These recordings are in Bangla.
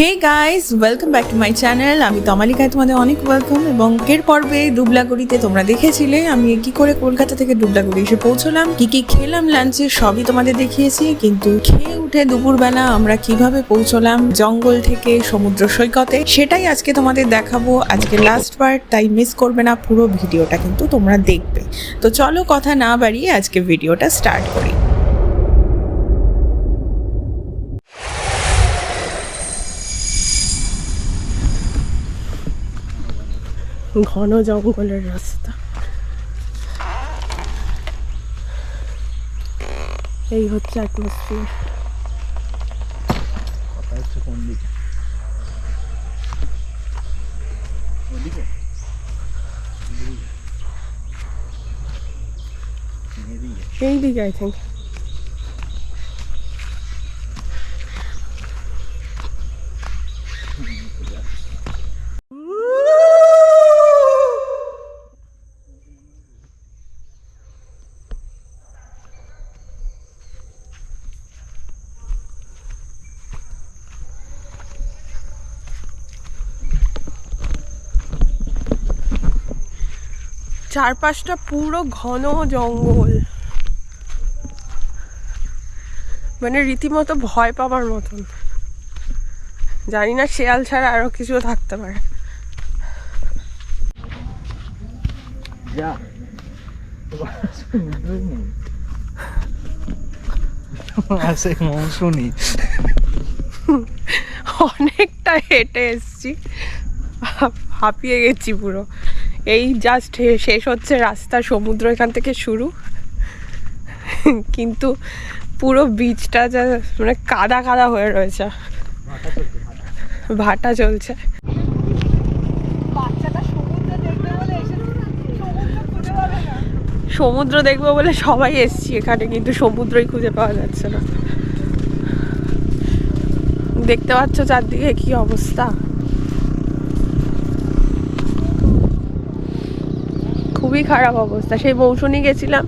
Hey guys welcome back to my channel আমি তমালিকায় তোমাদের অনেক ওয়েলকাম এবং এর পর্বে ডুবলাগুড়িতে তোমরা দেখেছিলে, আমি কি করে কলকাতা থেকে ডুবলাগুড়ি এসে পৌঁছলাম, কি কি খেলাম লাঞ্চে সবই তোমাদের দেখিয়েছি, কিন্তু খেয়ে উঠে দুপুরবেলা আমরা কীভাবে পৌঁছলাম জঙ্গল থেকে সমুদ্র সৈকতে, সেটাই আজকে তোমাদের দেখাবো। আজকে লাস্ট পার্ট তাই মিস করবে না পুরো ভিডিওটা, কিন্তু তোমরা দেখবে। তো চলো কথা না বাড়িয়ে আজকে ভিডিওটা স্টার্ট করি। ঘন জঙ্গলের রাস্তা। এই হচ্ছে অ্যাটমসফিয়ার এই দিকে আই থিঙ্ক চারপাশটা পুরো ঘন জঙ্গল। মানে রীতিমতো ভয় পাবার মতন। জানি না শেয়াল ছাড়া আরও কিছু থাকতে পারে। যা। আছে অনেকটা হেঁটে এসছি। হাঁপিয়ে গেছি পুরো। এই জাস্ট শেষ হচ্ছে রাস্তা সমুদ্র এখান থেকে শুরু। কিন্তু পুরো বিচটা যা মানে কাদা কাদা হয়ে রয়েছে। ভাটা চলছে। সমুদ্র দেখব বলে সবাই এসছি এখানে কিন্তু সমুদ্রই খুঁজে পাওয়া যাচ্ছে না। দেখতে পাচ্ছ চারদিকে কি অবস্থা? খুবই খারাপ অবস্থা। সেই মৌসুনি গেছিলাম।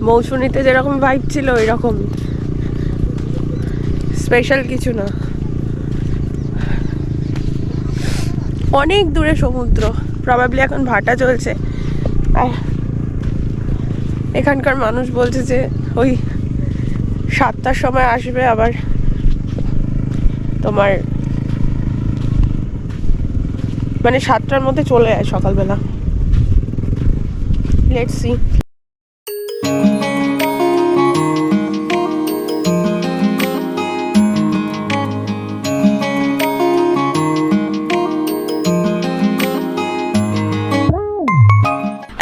মৌসুনিতে যেরকম ভাইব ছিল ওই রকম স্পেশাল কিছু না। অনেক দূরে সমুদ্র। প্রবাবলি এখন ভাটা চলছে। আর এখানকার মানুষ বলছে যে, ওই সাতটার সময় আসবে আবার তোমার মানে সাতটার মধ্যে চলে যায় সকালবেলা। let's see.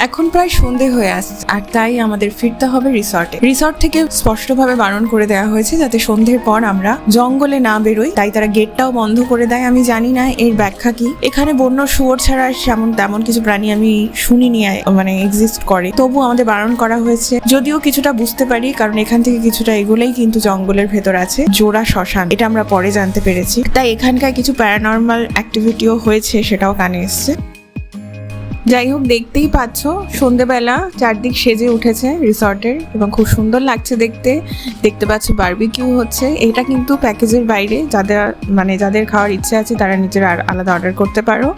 এখন প্রায় সন্ধে হয়ে আসছে, আর তাই আমাদের ফিরতে হবে রিসর্টে। রিসর্ট থেকে স্পষ্টভাবে বারণ করে দেওয়া হয়েছে যাতে সন্ধ্যের পর আমরা জঙ্গলে না বেরোই। তাই তারা গেটটাও বন্ধ করে দেয়, আমি জানি না এর ব্যাখ্যা কি। এখানে বন্য শুয়োর ছাড়া সেমন তেমন কিছু প্রাণী আমি শুনিনি মানে এক্সিস্ট করে। তবু আমাদের বারণ করা হয়েছে। যদিও কিছুটা বুঝতে পারি, কারণ এখান থেকে কিছুটা এগুলোই কিন্তু জঙ্গলের ভেতর আছে। জোড়া শ্মশান, এটা আমরা পরে জানতে পেরেছি। তাই এখানকার কিছু প্যারানর্মাল অ্যাক্টিভিটিও হয়েছে, সেটাও কানে এসছে। যাই হোক দেখতেই পাচ্ছ সন্ধেবেলা চারদিক সেজে উঠেছে রিসর্টের এবং খুব সুন্দর লাগছে দেখতে। দেখতে পাচ্ছ বারবিকিউ হচ্ছে। এটা কিন্তু প্যাকেজের বাইরে যাদের মানে যাদের খাওয়ার ইচ্ছে আছে তারা নিজের আর আলাদা অর্ডার করতে পারো।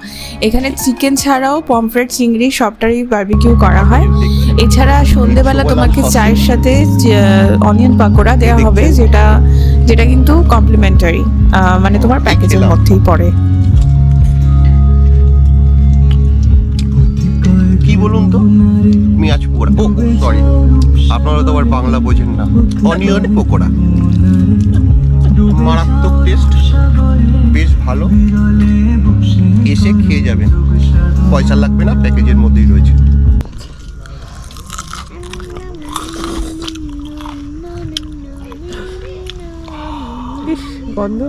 এখানে চিকেন ছাড়াও পমফ্রেট চিংড়ি সবটারই বারবিকিউ করা হয়। এছাড়া সন্ধেবেলা তোমাকে চায়ের সাথে অনিয়ন পাকোড়া দেওয়া হবে যেটা যেটা কিন্তু কমপ্লিমেন্টারি মানে তোমার প্যাকেজের মধ্যেই পড়ে। কি বলুন তো? পেঁয়াজ পকোড়া। ও সরি আপনারা তো আবার বাংলা বোঝেন না। অনিয়ন পকোড়া। মারাত্মক টেস্ট বেশ ভালো। এসে খেয়ে যাবেন। পয়সা লাগবে না প্যাকেজের মধ্যেই রয়েছে। গন্ধ।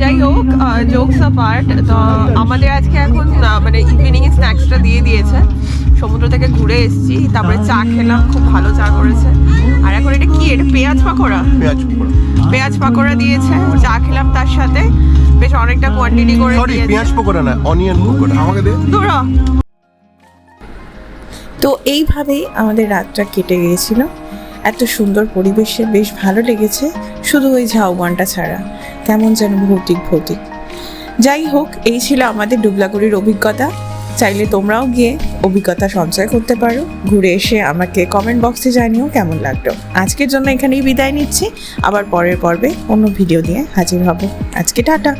যাই হোক জোকস অ্যাপার্ট তো আমাদের আজকে এখন মানে ইভিনিং স্ন্যাক্সটা দিয়ে দিয়েছে। সমুদ্র থেকে ঘুরে এসেছি তারপরে চা খেলাম খুব ভালো চা করেছে। আর এখন এটা কি? এটা পেঁয়াজ পাকোড়া? পেঁয়াজ পকোড়া। পেঁয়াজ পাকোড়া দিয়েছে চা খেলাম তার সাথে। বেশ অনেকটা কোয়ান্টিটি করে সরি দিয়েছে। পেঁয়াজ পকোড়া না অনিয়ন পকোড়া। আমাকে দে। দূর তো এইভাবেই আমাদের রাতটা কেটে গিয়েছিল। এত সুন্দর পরিবেশে বেশ ভালো লেগেছে। শুধু ওই ঝাউবনটা ছাড়া, কেমন যেন ভৌতিক ভৌতিক। যাই হোক, এই ছিল আমাদের ডুবলাগুড়ির অভিজ্ঞতা। চাইলে তোমরাও গিয়ে অভিজ্ঞতা সঞ্চয় করতে পারো। ঘুরে এসে আমাকে কমেন্ট বক্সে জানিও কেমন লাগল। আজকের জন্য এখানেই বিদায় নিচ্ছি। আবার পরের পর্বে অন্য ভিডিও দিয়ে হাজির হব। আজকে টাটা।